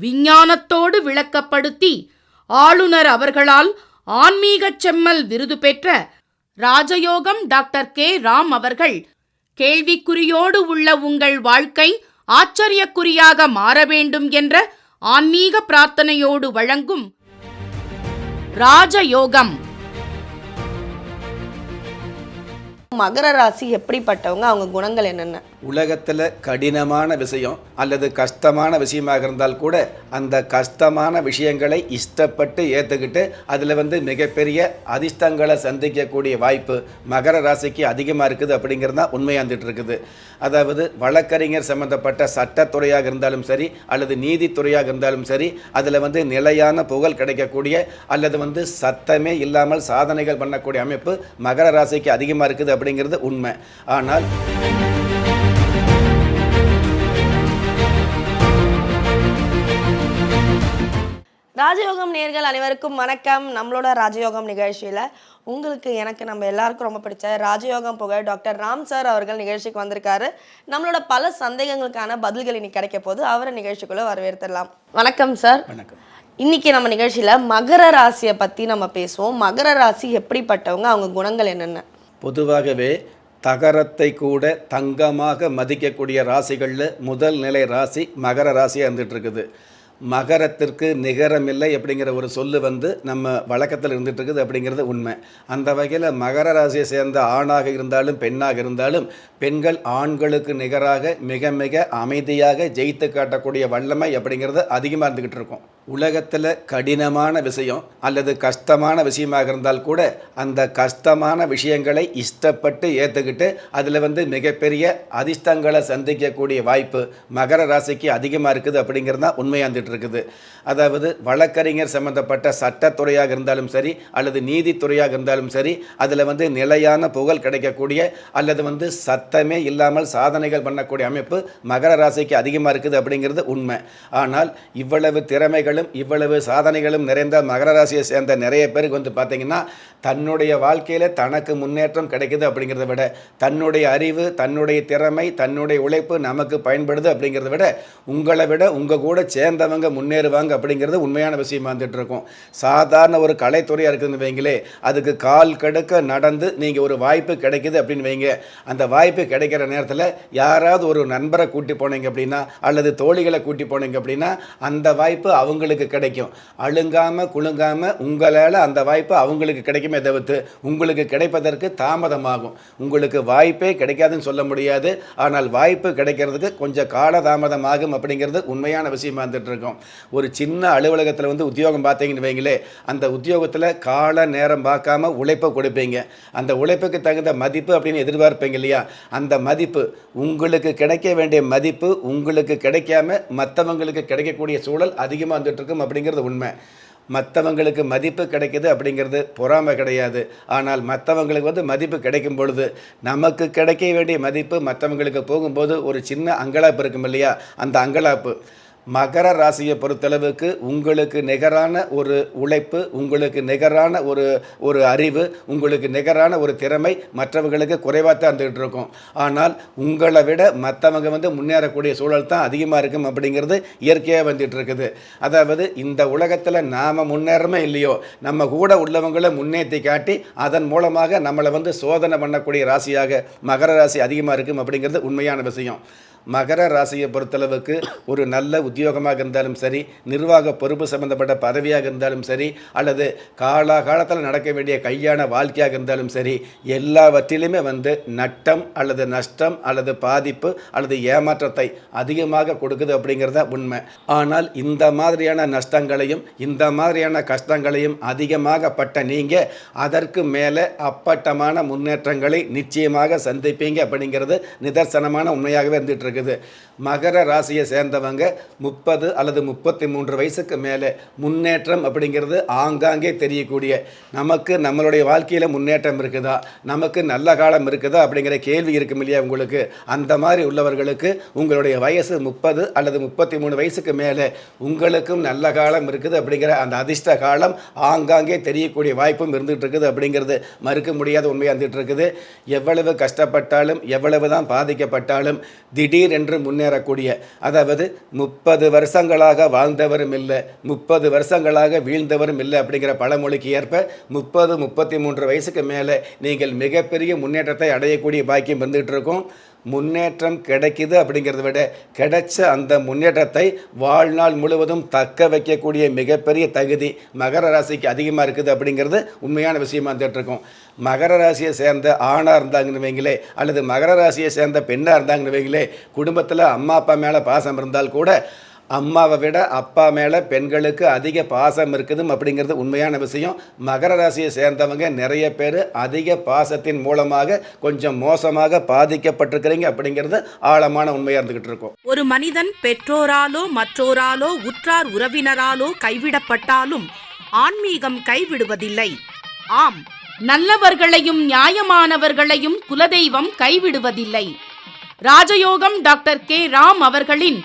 விஞ்ஞானத்தோடு விளக்கப்படுத்தி ஆளுநர் அவர்களால் ஆன்மீகச் செம்மல் விருது பெற்ற ராஜயோகம் டாக்டர் கே. ராம் அவர்கள் கேள்விக்குறியோடு உள்ள உங்கள் வாழ்க்கை ஆச்சரியக்குறியாக மாற வேண்டும் என்ற ஆன்மீக பிரார்த்தனையோடு வழங்கும் ராஜயோகம். மகர ராசி எப்படிப்பட்டவங்க? அவங்க குணங்கள் என்னென்ன? உலகத்தில் கடினமான விஷயம் அல்லது கஷ்டமான விஷயமாக இருந்தால் கூட அந்த கஷ்டமான விஷயங்களை இஷ்டப்பட்டு ஏற்றுக்கிட்டு அதில் வந்து மிகப்பெரிய அதிர்ஷ்டங்களை சந்திக்கக்கூடிய வாய்ப்பு மகர ராசிக்கு அதிகமாக இருக்குது அப்படிங்கிறது தான் உண்மையாந்துட்டு இருக்குது. அதாவது வழக்கறிஞர் சம்பந்தப்பட்ட சட்டத்துறையாக இருந்தாலும் சரி அல்லது நீதித்துறையாக இருந்தாலும் சரி அதில் வந்து நிலையான புகழ் கிடைக்கக்கூடிய அல்லது வந்து சத்தமே இல்லாமல் சாதனைகள் பண்ணக்கூடிய அமைப்பு மகர ராசிக்கு அதிகமாக இருக்குது அப்படிங்கிறது உண்மை. ஆனால் ராஜயோகம் நேர்கள் அனைவருக்கும் வணக்கம். நம்மளோட ராஜயோகம் நிகழ்ச்சியில் உங்களுக்கு எனக்கு நம்ம எல்லாருக்கும் ரொம்ப பிடிச்ச ராஜயோகம் புகழ் டாக்டர் ராம் சார் அவர்கள் நிகழ்ச்சிக்கு வந்திருக்காரு. நம்மளோட பல சந்தேகங்களுக்கான பதில்கள் இன்னைக்கு கிடைக்க போது அவரை நிகழ்ச்சிக்குள்ள வரவேற்றுடலாம் வணக்கம் சார். வணக்கம். இன்னைக்கு நம்ம நிகழ்ச்சியில் மகர ராசியை பற்றி நம்ம பேசுவோம். மகர ராசி எப்படிப்பட்டவங்க அவங்க குணங்கள் என்னென்ன? பொதுவாகவே தகரத்தை கூட தங்கமாக மதிக்கக்கூடிய ராசிகளில் முதல் நிலை ராசி மகர ராசியாக இருந்துட்டு இருக்குது. மகரத்திற்கு நிகரமில்லை அப்படிங்கிற ஒரு சொல்லு வந்து நம்ம வழக்கத்தில் இருந்துகிட்டு இருக்குது அப்படிங்கிறது உண்மை. அந்த வகையில் மகர ராசியை சேர்ந்த ஆணாக இருந்தாலும் பெண்ணாக இருந்தாலும் பெண்கள் ஆண்களுக்கு நிகராக மிக மிக அமைதியாக ஜெயித்து காட்டக்கூடிய வல்லமை அப்படிங்கிறது அதிகமாக இருந்துக்கிட்டு இருக்கும் உலகத்தில் கடினமான விஷயம் அல்லது கஷ்டமான விஷயமாக இருந்தால் கூட அந்த கஷ்டமான விஷயங்களை இஷ்டப்பட்டு ஏற்றுக்கிட்டு அதில் வந்து மிகப்பெரிய அதிர்ஷ்டங்களை சந்திக்கக்கூடிய வாய்ப்பு மகர ராசிக்கு அதிகமாக இருக்குது அப்படிங்கிறது தான் உண்மையாந்துட்டு இருக்குது அதாவது வழக்கறிஞர் சம்பந்தப்பட்ட சட்டத்துறையாக இருந்தாலும் சரி அல்லது நீதித்துறையாக இருந்தாலும் சரி அதில் வந்து நிலையான புகழ் கிடைக்கக்கூடிய அல்லது வந்து சத்தமே இல்லாமல் சாதனைகள் பண்ணக்கூடிய அமைப்பு மகர ராசிக்கு அதிகமாக இருக்குது அப்படிங்கிறது உண்மை. ஆனால் இவ்வளவு திறமைகள் திறமைகளும் இவ்வளவு சாதனைகளும் நிறைந்த மகர ராசியை சேர்ந்த நிறைய பேருக்கு வந்து பார்த்தீங்கன்னா தன்னுடைய வாழ்க்கையில் தனக்கு முன்னேற்றம் கிடைக்குது அப்படிங்கிறத விட தன்னுடைய அறிவு தன்னுடைய திறமை தன்னுடைய உழைப்பு நமக்கு பயன்படுது அப்படிங்கிறத விட உங்களை விட உங்கள் கூட சேர்ந்தவங்க முன்னேறுவாங்க அப்படிங்கிறது உண்மையான விஷயமா வந்துட்டு இருக்கும். சாதாரண ஒரு கலைத்துறையாக இருக்குதுன்னு வைங்களே அதுக்கு கால் கடுக்க நடந்து நீங்கள் ஒரு வாய்ப்பு கிடைக்குது அப்படின்னு வைங்க. அந்த வாய்ப்பு கிடைக்கிற நேரத்தில் யாராவது ஒரு நண்பரை கூட்டி போனீங்க அப்படின்னா அல்லது தோழிகளை கூட்டி போனீங்க அப்படின்னா அந்த வாய்ப்பு அவங்க அவங்களுக்கு கிடைக்கும். அழுங்காமல் குலுங்காமல் உங்களால் அந்த வாய்ப்பு அவங்களுக்கு கிடைக்குமே தவிர்த்து உங்களுக்கு கிடைப்பதற்கு தாமதமாகும். உங்களுக்கு வாய்ப்பே கிடைக்காதுன்னு சொல்ல முடியாது. ஆனால் வாய்ப்பு கிடைக்கிறதுக்கு கொஞ்சம் கால தாமதமாகும் அப்படிங்கிறது உண்மையான விஷயமா இருந்துட்டு இருக்கும் ஒரு சின்ன அலுவலகத்தில் வந்து உத்தியோகம் பார்த்தீங்கன்னு வைங்களே அந்த உத்தியோகத்தில் கால நேரம் பார்க்காம உழைப்பை கொடுப்பீங்க. அந்த உழைப்புக்கு தகுந்த மதிப்பு அப்படின்னு எதிர்பார்ப்பீங்க இல்லையா? அந்த மதிப்பு உங்களுக்கு கிடைக்க வேண்டிய மதிப்பு உங்களுக்கு கிடைக்காம மற்றவங்களுக்கு கிடைக்கக்கூடிய சூழல் அதிகமாக வந்துட்டு இருக்கும் அப்படிங்கிறது உண்மை. மற்றவங்களுக்கு மதிப்பு கிடைக்குது அப்படிங்கிறது பொறாமை கிடையாது. ஆனால் மற்றவங்களுக்கு வந்து மதிப்பு கிடைக்கும் பொழுது நமக்கு கிடைக்க வேண்டிய மதிப்பு மற்றவங்களுக்கு போகும்போது ஒரு சின்ன அங்கலாப்பு இருக்கும் இல்லையா? அந்த அங்கலாப்பு மகர ராசியை பொறுத்தளவுக்கு உங்களுக்கு நிகரான ஒரு உழைப்பு உங்களுக்கு நிகரான ஒரு ஒரு அறிவு உங்களுக்கு நிகரான ஒரு திறமை மற்றவர்களுக்கு குறைவாக தான் இருந்துகிட்டு இருக்கும். ஆனால் உங்களை விட மற்றவங்க வந்து முன்னேறக்கூடிய சூழல் தான் அதிகமாக இருக்கும் அப்படிங்கிறது இயற்கையாக வந்துட்டு இருக்குது. அதாவது இந்த உலகத்தில் நாம் முன்னேறமே இல்லையோ நம்ம கூட உள்ளவங்களை முன்னேற்றி காட்டி அதன் மூலமாக நம்மளை வந்து சோதனை பண்ணக்கூடிய ராசியாக மகர ராசி அதிகமாக இருக்கும் அப்படிங்கிறது உண்மையான விஷயம். மகர ராசியை பொறுத்தளவுக்கு ஒரு நல்ல உத்தியோகமாக இருந்தாலும் சரி நிர்வாக பொறுப்பு சம்பந்தப்பட்ட பதவியாக இருந்தாலும் சரி அல்லது காலாகாலத்தில் நடக்க வேண்டிய கல்யாண வாழ்க்கையாக இருந்தாலும் சரி எல்லாவற்றிலுமே வந்து நட்டம் அல்லது நஷ்டம் அல்லது பாதிப்பு அல்லது ஏமாற்றத்தை அதிகமாக கொடுக்குது அப்படிங்கிறத உண்மை. ஆனால் இந்த மாதிரியான நஷ்டங்களையும் இந்த மாதிரியான கஷ்டங்களையும் அதிகமாக பட்ட நீங்கள் அதற்கு மேலே அப்பட்டமான முன்னேற்றங்களை நிச்சயமாக சந்திப்பீங்க அப்படிங்கிறது நிதர்சனமான உண்மையாகவே இருந்துட்டு இருக்குது. மகர ராசியை சேர்ந்தவங்க முப்பது அல்லது முப்பத்தி மூன்று வயசுக்கு மேலே முன்னேற்றம் அப்படிங்கிறது ஆங்காங்கே தெரியக்கூடிய நமக்கு நம்மளுடைய வாழ்க்கையில் முன்னேற்றம் இருக்குதா நமக்கு நல்ல காலம் இருக்குதா அப்படிங்கிற கேள்வி இருக்கும் இல்லையா உங்களுக்கு? அந்த மாதிரி உள்ளவர்களுக்கு உங்களுடைய வயசு முப்பது அல்லது முப்பத்தி மூணு வயசுக்கு மேலே உங்களுக்கும் நல்ல காலம் இருக்குது அப்படிங்கிற அந்த அதிர்ஷ்ட காலம் ஆங்காங்கே தெரியக்கூடிய வாய்ப்பும் இருந்துகிட்டு இருக்குது அப்படிங்கிறது மறுக்க முடியாத உண்மையாக இருந்துகிட்டு இருக்குது எவ்வளவு கஷ்டப்பட்டாலும் எவ்வளவு தான் பாதிக்கப்பட்டாலும் திடீர் என்று முன்னேறக்கூடிய அதாவது முப்பது வருஷங்களாக வாழ்ந்தவரும் இல்லை முப்பது வருஷங்களாக வீழ்ந்தவரும் இல்லை அப்படிங்கிற பழமொழிக்கு ஏற்ப முப்பது முப்பத்தி மூன்று வயசுக்கு மேலே நீங்கள் மிகப்பெரிய முன்னேற்றத்தை அடையக்கூடிய பாக்கியம் வந்துகிட்டு இருக்கும். முன்னேற்றம் கிடைக்குது அப்படிங்கிறத விட கிடைச்ச அந்த முன்னேற்றத்தை வாழ்நாள் முழுவதும் தக்க வைக்கக்கூடிய மிகப்பெரிய தகுதி மகர ராசிக்கு அதிகமாக இருக்குது அப்படிங்கிறது உண்மையான விஷயமா இருந்துகிட்ருக்கும். மகர ராசியை சேர்ந்த ஆணாக இருந்தாங்கன்னு வைங்களே அல்லது மகர ராசியை சேர்ந்த பெண்ணாக இருந்தாங்கன்னு வைங்களே குடும்பத்தில் அம்மா அப்பா மேலே பாசம் இருந்தால் கூட அம்மாவை விட அப்பா மேலே பெண்களுக்கு அதிக பாசம் இருக்குதும் அப்படிங்கிறது உண்மையான விஷயம். மகர ராசியை சேர்ந்தவங்க நிறைய பேர் அதிக பாசத்தின் மூலமாக கொஞ்சம் மோசமாக பாதிக்கப்பட்டிருக்கிறீங்க அப்படிங்கிறது ஆழமான உண்மையாக இருந்துக்கிட்டு இருக்கும். ஒரு மனிதன் பெற்றோராலோ மற்றோராலோ உற்றார் உறவினராலோ கைவிடப்பட்டாலும் ஆன்மீகம் கைவிடுவதில்லை. ஆம் நல்லவர்களையும் நியாயமானவர்களையும் குலதெய்வம் கைவிடுவதில்லை. ராஜயோகம் டாக்டர் கே ராம் அவர்களின்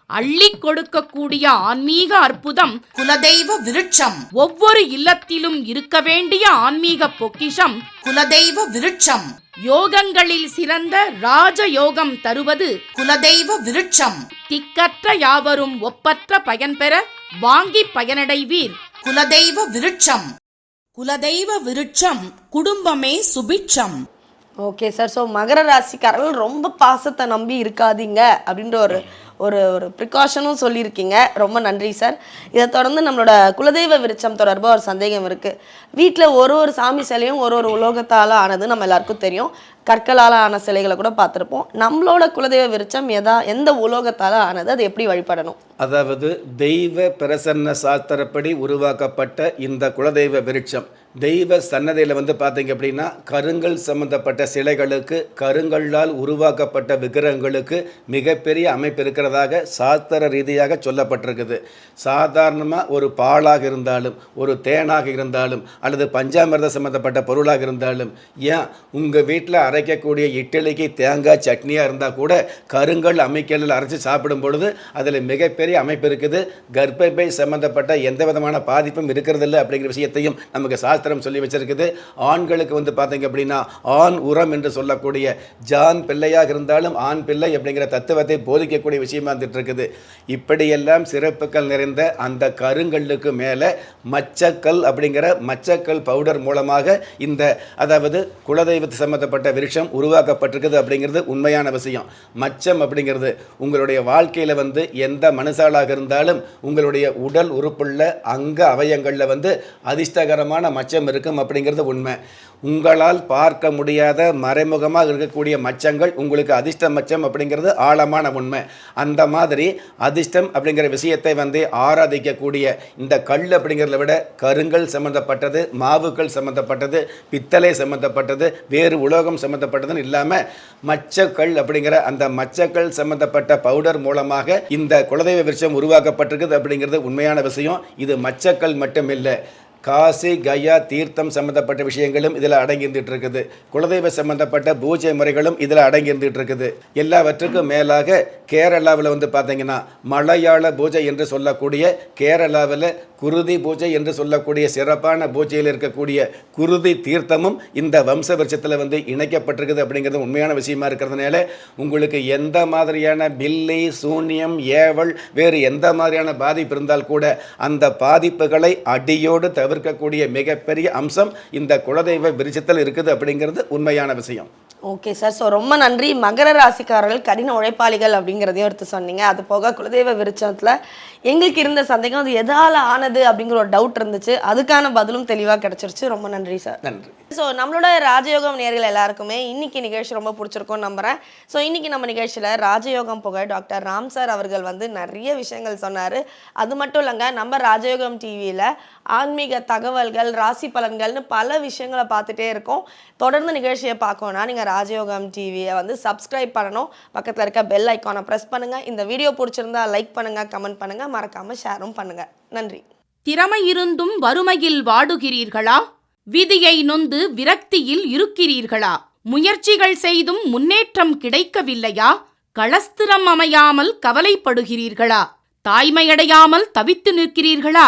அள்ளி கொடுக்கக்கூடிய ஆன்மீக அற்புதம் குலதெய்வ விருட்சம். ஒவ்வொரு இல்லத்திலும் இருக்க வேண்டிய ஆன்மீக பொக்கிஷம் குலதெய்வ விருட்சம். யோகங்களில் சிறந்த ராஜ யோகம் தருவது குலதெய்வ விருட்சம். திக்கற்ற யாவரும் ஒப்பற்ற பயன் பெற வாங்கி பயனடைவீர். குலதெய்வ விருட்சம். குலதெய்வ விருட்சம் குடும்பமே சுபிட்சம். ஓகே சார் ஸோ மகர ராசிக்காரர்கள் ரொம்ப பாசத்தை நம்பி இருக்காதீங்க அப்படின்ற ஒரு ஒரு ஒரு ப்ரிகாஷனும் சொல்லியிருக்கீங்க. ரொம்ப நன்றி சார் இதை தொடர்ந்து நம்மளோட குலதெய்வ விருட்சம் தொடர்பாக ஒரு சந்தேகம் இருக்குது வீட்டில் ஒரு ஒரு சாமி சிலையும் ஒரு ஒரு உலோகத்தால் ஆனது நம்ம எல்லாருக்கும் தெரியும். கற்களால் ஆன சிலைகளை கூட பார்த்துருப்போம். நம்மளோட குலதெய்வ விருச்சம் எதா எந்த உலோகத்தால் ஆனது அது எப்படி வழிபடணும்? அதாவது தெய்வ பிரசன்ன சாஸ்திரப்படி உருவாக்கப்பட்ட இந்த குலதெய்வ விருட்சம். தெய்வ சன்னதியில் வந்து பார்த்தீங்க அப்படின்னா கருங்கல் சம்பந்தப்பட்ட சிலைகளுக்கு கருங்கல்லால் உருவாக்கப்பட்ட விக்கிரகங்களுக்கு மிகப்பெரிய அமைப்பு இருக்கிறதாக சாஸ்திர ரீதியாக சொல்லப்பட்டிருக்குது. சாதாரணமாக ஒரு பாலாக இருந்தாலும் ஒரு தேனாக இருந்தாலும் அல்லது பஞ்சாமிரத சம்பந்தப்பட்ட பொருளாக இருந்தாலும் ஏன் உங்கள் வீட்டில் அரைக்கக்கூடிய இட்லிக்கு தேங்காய் சட்னியாக இருந்தால் கூட கருங்கல் அமைக்கல்லில் அரைச்சி சாப்பிடும் பொழுது அதில் மிகப்பெரிய அமைப்பு இருக்குது. கர்ப்பப்பை சம்பந்தப்பட்ட எந்த விதமான பாதிப்பும் இருக்கிறதில்ல அப்படிங்கிற விஷயத்தையும் நமக்கு சாஸ்திரம் சொல்லி வச்சிருக்குது. ஆண்களுக்கு வந்து பார்த்தீங்க அப்படின்னா ஆண் உரம் என்று சொல்லக்கூடிய ஜான் பிள்ளையாக இருந்தாலும் ஆண் பிள்ளை அப்படிங்கிற தத்துவத்தை போதிக்கக்கூடிய விஷயமா இருந்துட்டு இருக்குது. இப்படியெல்லாம் சிறப்புகள் நிறைந்த அந்த கருங்கல்லுக்கு மேலே மச்சக்கல் அப்படிங்கிற மச்சக்கல் பவுடர் மூலமாக இந்த அதாவது குலதெய்வத்து சம்பந்தப்பட்ட விருட்சம் உருவாக்கப்பட்டிருக்குது அப்படிங்கிறது உண்மையான விஷயம். மச்சம் அப்படிங்கிறது உங்களுடைய வாழ்க்கையில் வந்து எந்த மனுஷாலாக இருந்தாலும் உங்களுடைய உடல் உறுப்புள்ள அங்க அவயங்களில் வந்து அதிர்ஷ்டகரமான மச்ச மச்சம் இருக்கும் அப்படிங்கிறது உண்மை. உங்களால் பார்க்க முடியாத மறைமுகமாக இருக்கக்கூடிய மச்சங்கள் உங்களுக்கு அதிர்ஷ்ட மச்சம் அப்படிங்கிறது ஆழமான உண்மை. அந்த மாதிரி அதிர்ஷ்டம் அப்படிங்கிற விஷயத்தை வந்து ஆராதிக்கக்கூடிய இந்த கல் அப்படிங்கிறத விட கருங்கல் சம்மந்தப்பட்டது மாவுக்கள் சம்மந்தப்பட்டது பித்தளை சம்மந்தப்பட்டது வேறு உலோகம் சம்மந்தப்பட்டதுன்னு இல்லாமல் மச்சக்கல் அப்படிங்கிற அந்த மச்சக்கல் சம்மந்தப்பட்ட பவுடர் மூலமாக இந்த குலதெய்வ விருட்சம் உருவாக்கப்பட்டிருக்குது அப்படிங்கிறது உண்மையான விஷயம். இது மச்சக்கல் மட்டும் இல்லை காசி கயா தீர்த்தம் சம்மந்தப்பட்ட விஷயங்களும் இதில் அடங்கியிருந்துட்டு இருக்குது குலதெய்வ சம்மந்தப்பட்ட பூஜை முறைகளும் இதில் அடங்கியிருந்துட்டு இருக்குது எல்லாவற்றுக்கும் மேலாக கேரளாவில் வந்து பார்த்தீங்கன்னா மலையாள பூஜை என்று சொல்லக்கூடிய கேரளாவில் குருதி பூஜை என்று சொல்லக்கூடிய சிறப்பான பூஜையில் இருக்கக்கூடிய குருதி தீர்த்தமும் இந்த வம்ச விருட்சத்தில் வந்து இணைக்கப்பட்டிருக்குது அப்படிங்கிறது உண்மையான விஷயமா இருக்கிறதுனால உங்களுக்கு எந்த மாதிரியான பில்லி சூன்யம் ஏவல் வேறு எந்த மாதிரியான பாதிப்பு இருந்தால் கூட அந்த பாதிப்புகளை அடியோடு தவிர தவிர்க்கக்கூடிய மிகப்பெரிய அம்சம் இந்த குலதெய்வ விருட்சத்தில் இருக்குது அப்படிங்கிறது உண்மையான விஷயம். ஓகே சார் ஸோ ரொம்ப நன்றி. மகர ராசிக்காரர்கள் கடின உழைப்பாளிகள் அப்படிங்கிறதையும் எடுத்து சொன்னீங்க. அது போக குலதெய்வ விருட்சத்தில் எங்களுக்கு இருந்த சந்தேகம் அது எதால் ஆனது அப்படிங்கிற ஒரு டவுட் இருந்துச்சு. அதுக்கான பதிலும் தெளிவாக கிடைச்சிருச்சு. ரொம்ப நன்றி சார் நன்றி. ஸோ நம்மளோட ராஜயோகம் நேர்கள் எல்லாருக்குமே இன்னைக்கு நிகழ்ச்சி ரொம்ப பிடிச்சிருக்கும்னு நம்புறேன். ஸோ இன்னைக்கு நம்ம நிகழ்ச்சியில் ராஜயோகம் புகழ் டாக்டர் ராம் சார் அவர்கள் வந்து நிறைய விஷயங்கள் சொன்னார். அது மட்டும் இல்லைங்க நம்ம ராஜயோகம் டிவியில் ஆன்மீக தகவல்கள் ராசி பலன்கள்னு பல விஷயங்களை பார்த்துட்டே இருக்கோம். தொடர்ந்து நிகழ்ச்சியை பார்க்கணும்னா நீங்கள் ராஜயோகம் டிவியை வந்து சப்ஸ்கிரைப் பண்ணணும். பக்கத்தில் இருக்க பெல் ஐக்கானை ப்ரெஸ் பண்ணுங்கள் இந்த வீடியோ பிடிச்சிருந்தா லைக் பண்ணுங்கள் கமெண்ட் பண்ணுங்கள் மறக்காமல் ஷேரும் பண்ணுங்கள் நன்றி. திறமை இருந்தும் வறுமையில் வாடுகிறீர்களா? விதியை நொந்து விரக்தியில் இருக்கிறீர்களா? முயற்சிகள் செய்தும் முன்னேற்றம் கிடைக்கவில்லையா? களஸ்திரம் அமையாமல் கவலைப்படுகிறீர்களா? தாய்மையடையாமல் தவித்து நிற்கிறீர்களா?